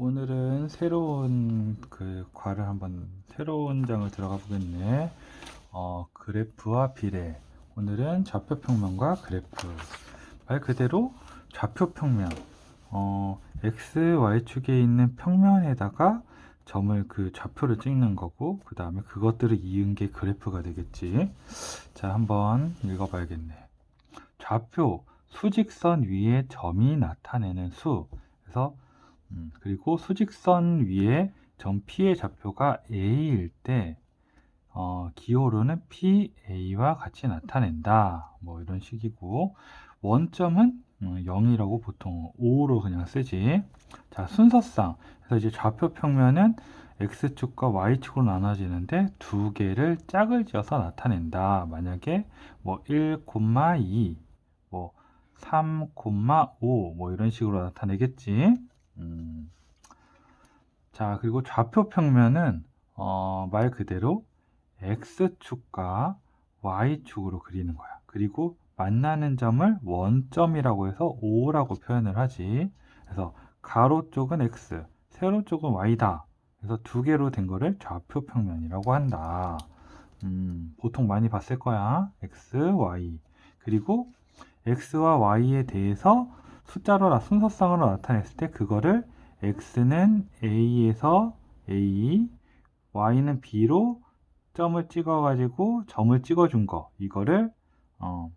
오늘은 새로운 그 괄을 한번 새로운 장을 들어가 보겠네. 어, 그래프와 비례. 오늘은 좌표 평면과 그래프. 말 그대로 좌표 평면. 어, x, y 축에 있는 평면에다가 점을 그 좌표를 찍는 거고, 그 다음에 그것들을 이은 게 그래프가 되겠지. 자, 한번 읽어봐야겠네. 좌표 수직선 위에 점이 나타내는 수. 그래서 음, 그리고 수직선 위에 점 P의 좌표가 A일 때 어, 기호로는 PA와 같이 나타낸다. 뭐 이런 식이고 원점은 음, 0이라고 보통 5로 그냥 쓰지. 자, 순서상. 그래서 이제 좌표 평면은 X축과 Y축으로 나눠지는데 두 개를 짝을 지어서 나타낸다. 만약에 뭐 1,2, 뭐 3,5, 뭐 이런 식으로 나타내겠지. 음. 자, 그리고 좌표 평면은 어, 말 그대로 X축과 Y축으로 그리는 거야. 그리고 만나는 점을 원점이라고 해서 O라고 표현을 하지. 그래서 가로 쪽은 X, 세로 쪽은 Y다. 그래서 두 개로 된 거를 좌표 평면이라고 한다. 음, 보통 많이 봤을 거야. X, Y. 그리고 X와 Y에 대해서 숫자로 나- 순서상으로 나타냈을 때 그거를 x는 a에서 a, y는 b로 점을 찍어가지고 점을 찍어준 거 이거를 어,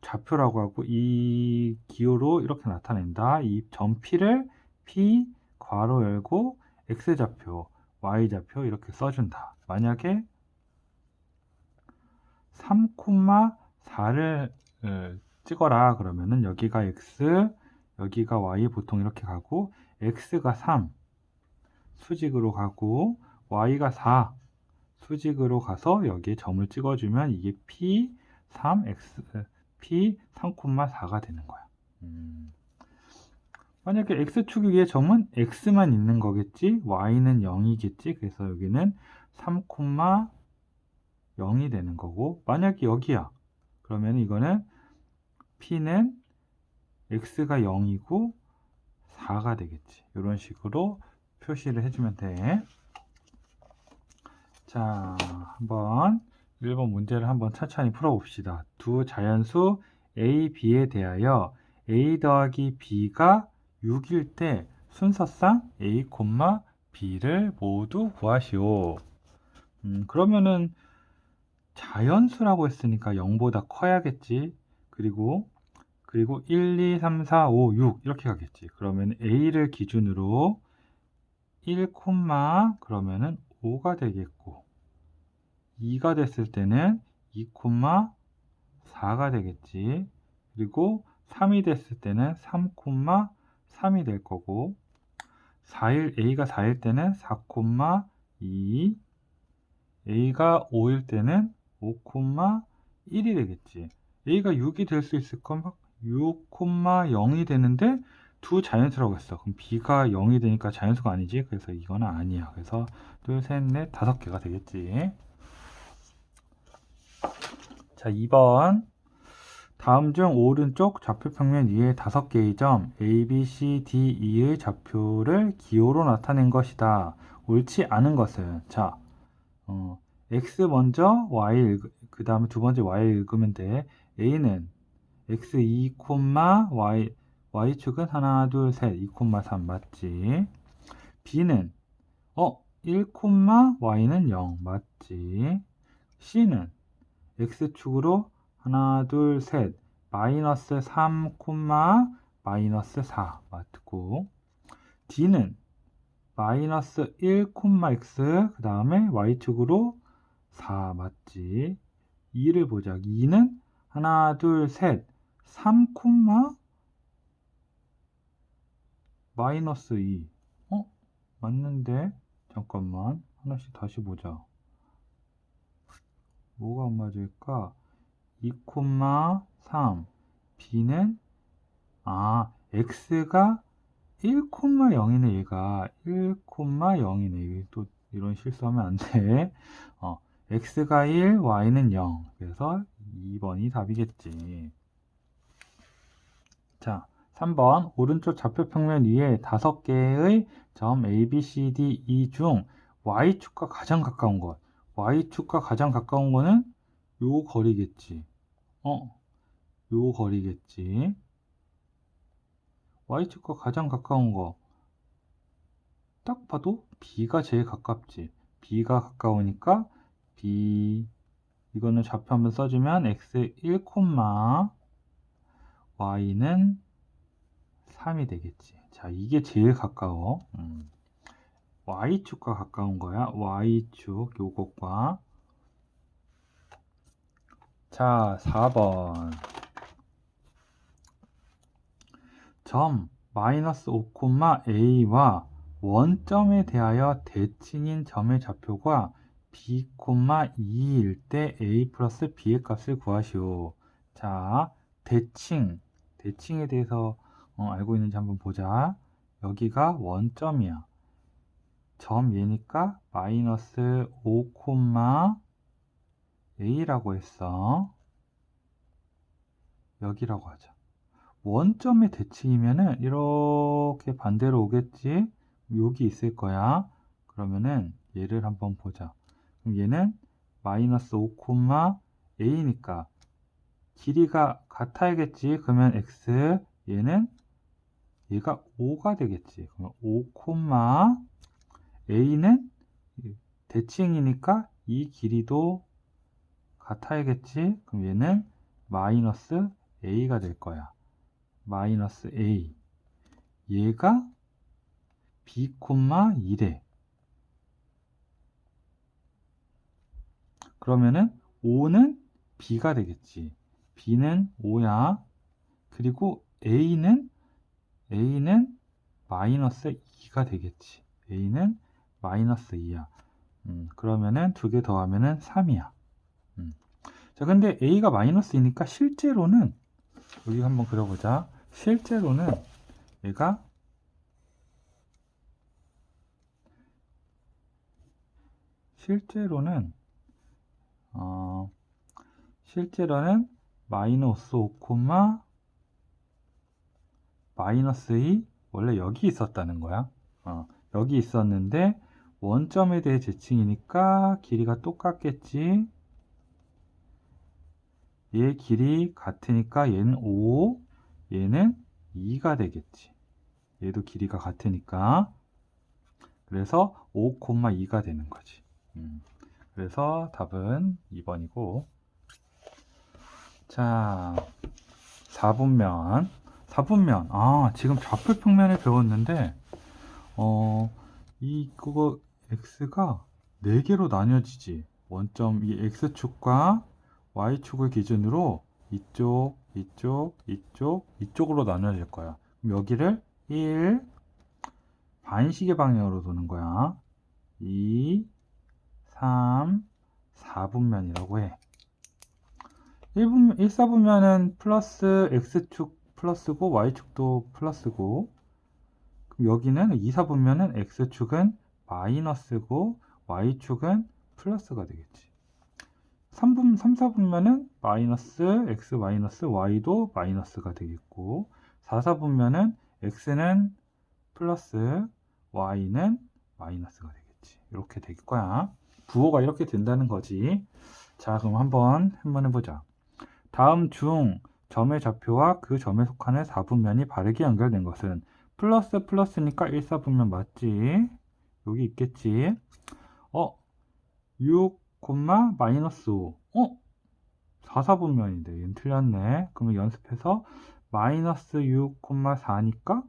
좌표라고 하고 이 기호로 이렇게 나타낸다. 이 점 p를 p 괄호 열고 x 좌표, y 좌표 이렇게 써준다. 만약에 3,4를 찍어라 그러면은 여기가 x, 여기가 y 보통 이렇게 가고 x가 3 수직으로 가고 y가 4 수직으로 가서 여기에 점을 찍어주면 이게 p 3x p 3,4가 되는 거야. 음. 만약에 x축 위에 점은 x만 있는 거겠지 y는 0이겠지 그래서 여기는 3,0이 되는 거고 만약에 여기야 그러면 이거는 p는 x가 0이고 4가 되겠지. 이런 식으로 표시를 해주면 돼. 자, 한번 1번 문제를 한번 천천히 풀어봅시다. 두 자연수 a, b에 대하여 a 더하기 b가 6일 때 순서상 a, b를 모두 구하시오. 음, 그러면은 자연수라고 했으니까 0보다 커야겠지. 그리고 그리고 1, 2, 3, 4, 5, 6 이렇게 가겠지. 그러면 A를 기준으로 1, 그러면은 5가 되겠고 2가 됐을 때는 2, 4가 되겠지. 그리고 3이 됐을 때는 3, 3이 될 거고 4일 A가 4일 때는 4, 2 A가 5일 때는 5, 1이 되겠지. A가 6이 될 수 있을 건 6,0이 되는데 두 자연수라고 했어. 그럼 B가 0이 되니까 자연수가 아니지. 그래서 이거는 아니야. 그래서 둘, 셋, 넷, 다섯 개가 되겠지. 자, 2번. 다음 중 오른쪽 좌표 평면 위에 다섯 개의 점 A, B, C, D, E의 좌표를 기호로 나타낸 것이다. 옳지 않은 것은 자, 어, X 먼저 Y 그 다음에 두 번째 Y 읽으면 돼. A는 x2, y, y축은 하나, 둘, 셋, 2, 3 맞지? b는 어, 1, y는 0 맞지? c는 x축으로 하나, 둘, 셋, 마이너스 3, 마이너스 4 맞고 d는 마이너스 1, x 그 다음에 y축으로 4 맞지? 2를 보자. 2는 하나, 둘, 셋, 3, 마이너스 2. 어? 맞는데? 잠깐만. 하나씩 다시 보자. 뭐가 안 맞을까? 2, 3. B는, 아, X가 1,0이네, 얘가. 1,0이네. 또 이런 실수하면 안 돼. 어, X가 1, Y는 0. 그래서 2번이 답이겠지. 자, 3번 오른쪽 좌표 평면 위에 다섯 개의 점 A, B, C, D, E 중 Y축과 가장 가까운 것. Y축과 가장 가까운 거는 요 거리겠지. 어, 요 거리겠지. Y축과 가장 가까운 거. 딱 봐도 B가 제일 가깝지. B가 가까우니까 B, 이거는 좌표 한번 써주면 X 1, Y는 3이 되겠지. 자, 이게 제일 가까워. 음. Y축과 가까운 거야. Y축 요것과. 자, 4번. 점 마이너스 5, A와 원점에 대하여 대칭인 점의 좌표가 B, 2일 때 A 플러스 B의 값을 구하시오. 자, 대칭. 대칭에 대해서 어, 알고 있는지 한번 보자. 여기가 원점이야. 점 얘니까 마이너스 5, A라고 했어. 여기라고 하자. 원점의 대칭이면은 이렇게 반대로 오겠지? 여기 있을 거야. 그러면은 얘를 한번 보자. 그럼 얘는 마이너스 5, A니까 길이가 같아야겠지. 그러면 X 얘는 얘가 5가 되겠지. 그러면 5, A는 대칭이니까 이 길이도 같아야겠지. 그럼 얘는 마이너스 A가 될 거야. 마이너스 A. 얘가 B, 1에. 그러면은 5는 B가 되겠지. B는 5야. 그리고 A는 A는 마이너스 2가 되겠지. A는 마이너스 2야. 음, 그러면은 두 개 더하면은 3이야. 음. 자, 근데 A가 마이너스이니까 실제로는 여기 한번 그려보자. 실제로는 얘가 실제로는 어, 실제로는 마이너스 5, 마이너스 2 원래 여기 있었다는 거야. 어, 여기 있었는데 원점에 대해 제칭이니까 길이가 똑같겠지. 얘 길이 같으니까 얘는 5, 얘는 2가 되겠지. 얘도 길이가 같으니까. 그래서 5, 2가 되는 거지. 음. 그래서 답은 2번이고. 자, 4분면. 4분면. 아, 지금 좌표 평면을 배웠는데, 어, 이, 그거, x가 4개로 나뉘어지지. 원점, 이 x축과 y축을 기준으로 이쪽, 이쪽, 이쪽, 이쪽으로 나눠질 거야. 그럼 여기를 1, 반시계 방향으로 도는 거야. 2, 3, 4분면이라고 해. 1분, 1, 4분면은 플러스 x축 플러스고 y축도 플러스고 여기는 2, 4분면은 x축은 마이너스고 y축은 플러스가 되겠지. 3분, 3, 4분면은 마이너스 x 마이너스 y도 마이너스가 되겠고 4, 4분면은 x는 플러스 y는 마이너스가 되겠지. 이렇게 될 거야. 부호가 이렇게 된다는 거지. 자, 그럼 한번 한번 해보자. 다음 중 점의 좌표와 그 점에 속하는 4분면이 바르게 연결된 것은 플러스 플러스니까 1, 4분면 맞지? 여기 있겠지? 어? 6, 마이너스 5. 어? 4, 4분면인데 얘는 틀렸네. 그러면 연습해서 마이너스 6, 4니까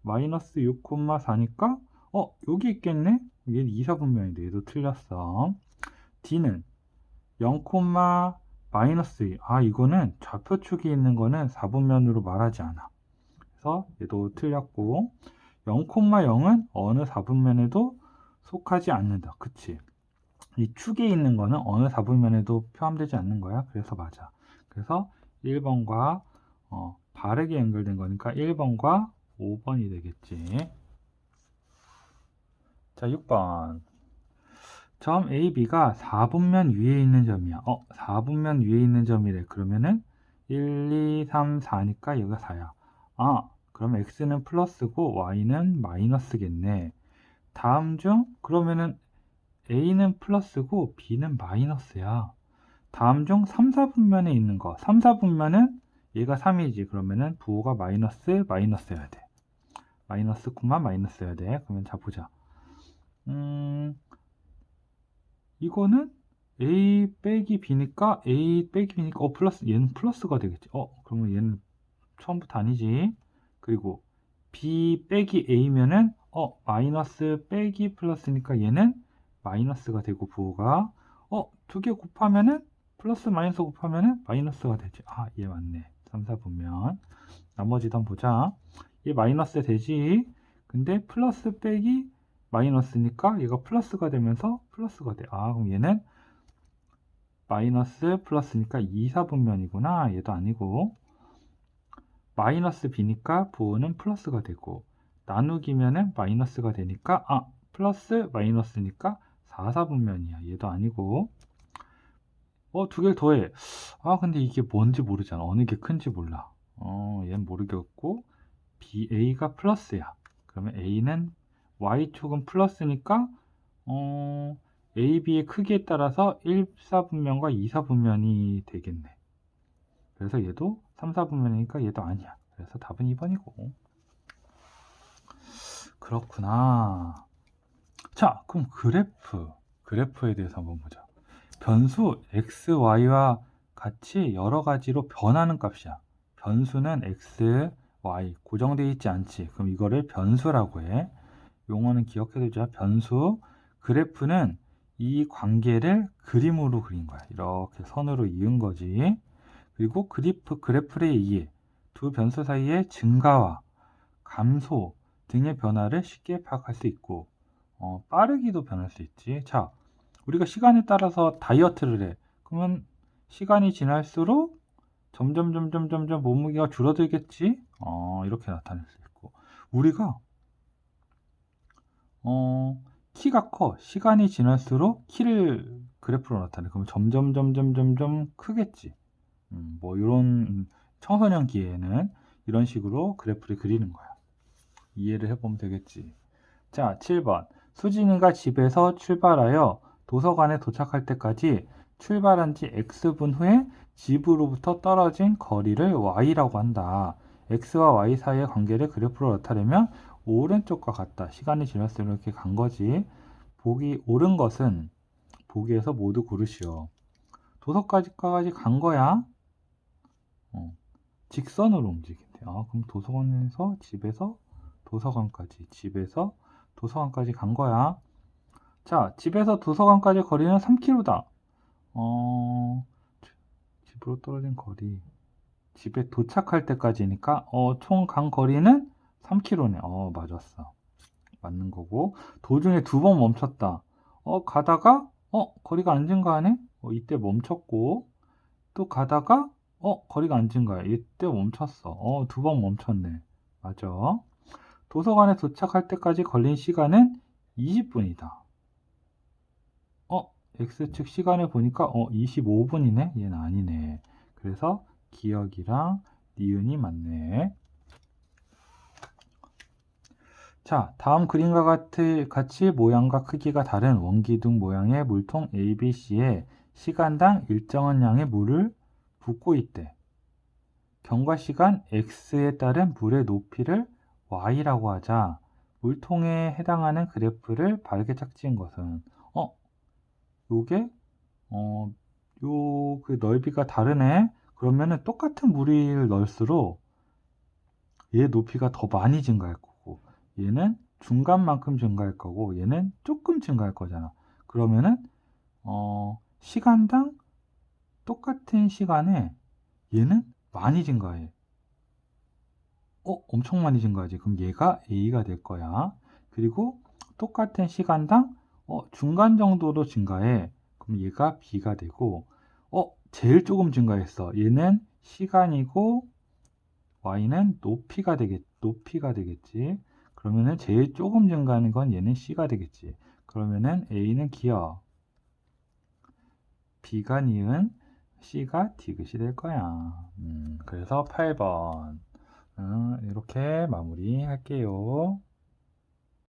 마이너스 6, 4니까 어? 여기 있겠네? 얘는 2, 4분면인데 얘도 틀렸어. D는 0, 마이너스 2. 아, 이거는 좌표축이 있는 거는 4분면으로 말하지 않아. 그래서 얘도 틀렸고 0,0은 어느 4분면에도 속하지 않는다. 그치? 이 축에 있는 거는 어느 4분면에도 포함되지 않는 거야. 그래서 맞아. 그래서 1번과 어, 바르게 연결된 거니까 1번과 5번이 되겠지. 자, 6번. 점 AB가 4분면 위에 있는 점이야. 어, 4분면 위에 있는 점이래. 그러면은 1, 2, 3, 4니까 여기가 4야. 아, 그러면 x는 플러스고 y는 마이너스겠네. 다음 중 그러면은 a는 플러스고 b는 마이너스야. 다음 중 3, 4분면에 있는 거. 3, 4분면은 얘가 3이지. 그러면은 부호가 마이너스 마이너스여야 돼. 마이너스 코마 마이너스여야 돼. 그러면 자 보자. 음 이거는 a 빼기 b니까 a 빼기 b니까 어 플러스 얘는 플러스가 되겠지. 어 그러면 얘는 처음부터 아니지. 그리고 b 빼기 a면은 어 마이너스 빼기 플러스니까 얘는 마이너스가 되고 부호가 어 두 개 곱하면은 플러스 마이너스 곱하면은 마이너스가 되지. 아, 얘 맞네. 3, 4 보면 나머지도 한번 보자. 얘 마이너스 되지. 근데 플러스 빼기 마이너스니까 얘가 플러스가 되면서 플러스가 돼. 아, 그럼 얘는 마이너스 플러스니까 2, 4분면이구나. 얘도 아니고 마이너스 b니까 부호는 플러스가 되고 나누기면은 마이너스가 되니까 아 플러스 마이너스니까 4, 4분면이야. 얘도 아니고 어 두 개를 더해. 아 근데 이게 뭔지 모르잖아. 어느 게 큰지 몰라. 어 얘는 모르겠고 b a가 플러스야. 그러면 a는 y축은 플러스니까 어 a, b의 크기에 따라서 1, 4분면과 2, 4분면이 되겠네. 그래서 얘도 3, 4분면이니까 얘도 아니야. 그래서 답은 2번이고. 그렇구나. 자, 그럼 그래프. 그래프에 대해서 한번 보자. 변수 x, y와 같이 여러 가지로 변하는 값이야. 변수는 x, y 고정되어 있지 않지. 그럼 이거를 변수라고 해. 용어는 기억해두자. 변수. 그래프는 이 관계를 그림으로 그린 거야. 이렇게 선으로 이은 거지. 그리고 그래프, 그래프에 의해 두 변수 사이의 증가와 감소 등의 변화를 쉽게 파악할 수 있고 어, 빠르기도 변할 수 있지. 자, 우리가 시간에 따라서 다이어트를 해. 그러면 시간이 지날수록 점점 점점 점점 몸무게가 줄어들겠지. 어, 이렇게 나타낼 수 있고 우리가 어, 키가 커. 시간이 지날수록 키를 그래프로 나타내. 그러면 점점 점점 점점 크겠지. 음, 뭐 이런 청소년기에는 이런 식으로 그래프를 그리는 거야. 이해를 해보면 되겠지. 자, 7번. 수진이가 집에서 출발하여 도서관에 도착할 때까지 출발한 지 x분 후에 집으로부터 떨어진 거리를 y라고 한다. x와 y 사이의 관계를 그래프로 나타내면 오른쪽과 같다. 시간이 지날수록 이렇게 간 거지. 보기 옳은 것은 보기에서 모두 고르시오. 도서까지까지 간 거야. 어, 직선으로 움직인대. 아, 그럼 도서관에서 집에서 도서관까지, 집에서 도서관까지 간 거야. 자, 집에서 도서관까지 거리는 3km다. 어, 집으로 떨어진 거리. 집에 도착할 때까지니까, 어, 총 간 거리는 3km네. 어, 맞았어. 맞는 거고. 도중에 두 번 멈췄다. 어, 가다가, 어, 거리가 안 증가하네? 어, 이때 멈췄고, 또 가다가, 어, 거리가 안 증가해. 이때 멈췄어. 어, 두 번 멈췄네. 맞아. 도서관에 도착할 때까지 걸린 시간은 20분이다. 어, X축 시간을 보니까 어, 25분이네? 얘는 아니네. 그래서 기억이랑 니은이 맞네. 자, 다음 그림과 같이, 모양과 크기가 다른 원기둥 모양의 물통 ABC에 시간당 일정한 양의 물을 붓고 있대. 경과 시간 x에 따른 물의 높이를 y라고 하자. 물통에 해당하는 그래프를 바르게 짝지은 것은 어 요게 어 요 그 넓이가 다르네. 그러면은 똑같은 물을 넣을수록 얘 높이가 더 많이 증가할 거고 얘는 중간만큼 증가할 거고 얘는 조금 증가할 거잖아 그러면은 어 시간당 똑같은 시간에 얘는 많이 증가해. 어, 엄청 많이 증가하지. 그럼 얘가 A가 될 거야. 그리고 똑같은 시간당 어, 중간 정도로 증가해. 그럼 얘가 B가 되고 어, 제일 조금 증가했어. 얘는 시간이고 Y는 높이가 되겠, 높이가 되겠지. 그러면은 제일 조금 증가하는 건 얘는 C가 되겠지. 그러면은 A는 기어, B가 니은, C가 디귿이 될 거야. 음, 그래서 8번. 어, 이렇게 마무리 할게요.